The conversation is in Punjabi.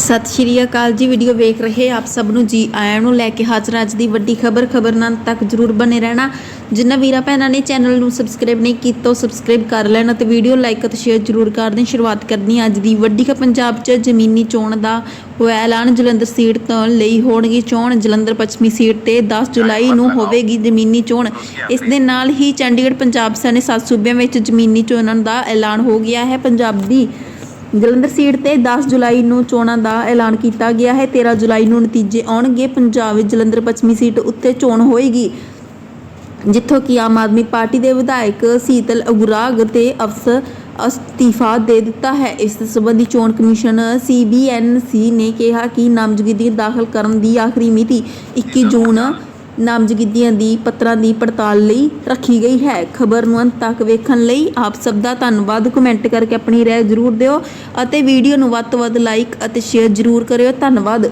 ਸਤਿ ਸ਼੍ਰੀ ਅਕਾਲ ਜੀ। ਵੀਡੀਓ ਵੇਖ ਰਹੇ ਆਪ ਸਭ ਨੂੰ ਜੀ ਆਇਆਂ ਨੂੰ ਲੈ ਕੇ ਹਾਜ਼ਰ ਅੱਜ ਦੀ ਵੱਡੀ ਖਬਰ ਖਬਰ ਨਾਲ ਤੱਕ ਜਰੂਰ ਬਨੇ ਰਹਿਣਾ। ਜਿਨ੍ਹਾਂ ਵੀਰਾਂ ਭੈਣਾਂ ਨੇ ਚੈਨਲ ਨੂੰ ਸਬਸਕ੍ਰਾਈਬ ਨਹੀਂ ਕੀਤਾ, ਉਹ ਸਬਸਕ੍ਰਾਈਬ ਕਰ ਲੈਣ ਅਤੇ ਵੀਡੀਓ ਲਾਈਕ ਅਤੇ ਸ਼ੇਅਰ ਜਰੂਰ ਕਰ ਦੇਣ। ਸ਼ੁਰੂਆਤ ਕਰਨੀ ਅੱਜ ਦੀ। ਵੱਡੀ ਖਬਰ, ਪੰਜਾਬ 'ਚ ਜ਼ਮੀਨੀ ਚੋਣ ਦਾ ਹੋਇਆ ਐਲਾਨ ਜਲੰਧਰ ਸੀਟ ਤੋਂ ਲਈ ਹੋਣਗੀ ਚੋਣ। ਜਲੰਧਰ ਪੱਛਮੀ ਸੀਟ ਤੇ 10 ਜੁਲਾਈ ਨੂੰ ਹੋਵੇਗੀ ਜ਼ਮੀਨੀ ਚੋਣ। ਇਸ ਦੇ ਨਾਲ ਹੀ ਚੰਡੀਗੜ੍ਹ ਪੰਜਾਬ ਸਣੇ ਸੱਤ ਸੂਬਿਆਂ ਵਿੱਚ ਜ਼ਮੀਨੀ ਚੋਣਾਂ ਦਾ ਐਲਾਨ ਹੋ ਗਿਆ ਹੈ। ਪੰਜਾਬ ਦੀ ਜਲੰਧਰ ਸੀਟ ਤੇ 10 ਜੁਲਾਈ ਨੂੰ ਚੋਣਾਂ ਦਾ ਐਲਾਨ ਕੀਤਾ ਗਿਆ ਹੈ। 13 ਜੁਲਾਈ ਨੂੰ ਨਤੀਜੇ ਆਉਣਗੇ। ਪੰਜਾਬ ਵਿੱਚ ਜਲੰਧਰ ਪੱਛਮੀ ਸੀਟ ਉੱਤੇ ਚੋਣ ਹੋਏਗੀ, ਜਿੱਥੋਂ ਕਿ ਆਮ ਆਦਮੀ ਪਾਰਟੀ ਦੇ ਵਿਧਾਇਕ ਸੀਤਲ ਅਗੁਰਾਗ ਤੇ ਅਫਸਰ ਅਸਤੀਫਾ ਦੇ ਦਿੱਤਾ ਹੈ। ਇਸ ਸਬੰਧੀ ਚੋਣ ਕਮਿਸ਼ਨ ਸੀਬੀਐਨਸੀ ਨੇ ਕਿਹਾ ਕਿ ਨਾਮਜ਼ਦਗੀ ਦਾਖਲ ਕਰਨ ਦੀ ਆਖਰੀ ਮਿਤੀ 21 ਜੂਨ ਨਾਮਜ਼ਦਗੀਆਂ ਦੀ ਪੱਤਰਾਂ ਦੀ ਪੜਤਾਲ ਲਈ ਰੱਖੀ ਗਈ ਹੈ। ਖਬਰ ਨੂੰ ਅੰਤ ਤੱਕ ਵੇਖਣ ਲਈ ਆਪ ਸਭ ਦਾ ਧੰਨਵਾਦ। ਕਮੈਂਟ ਕਰਕੇ ਆਪਣੀ ਰਾਏ ਜ਼ਰੂਰ ਦਿਓ ਅਤੇ ਵੀਡੀਓ ਨੂੰ ਵੱਧ ਤੋਂ ਵੱਧ ਲਾਈਕ ਅਤੇ ਸ਼ੇਅਰ ਜ਼ਰੂਰ ਕਰਿਓ। ਧੰਨਵਾਦ।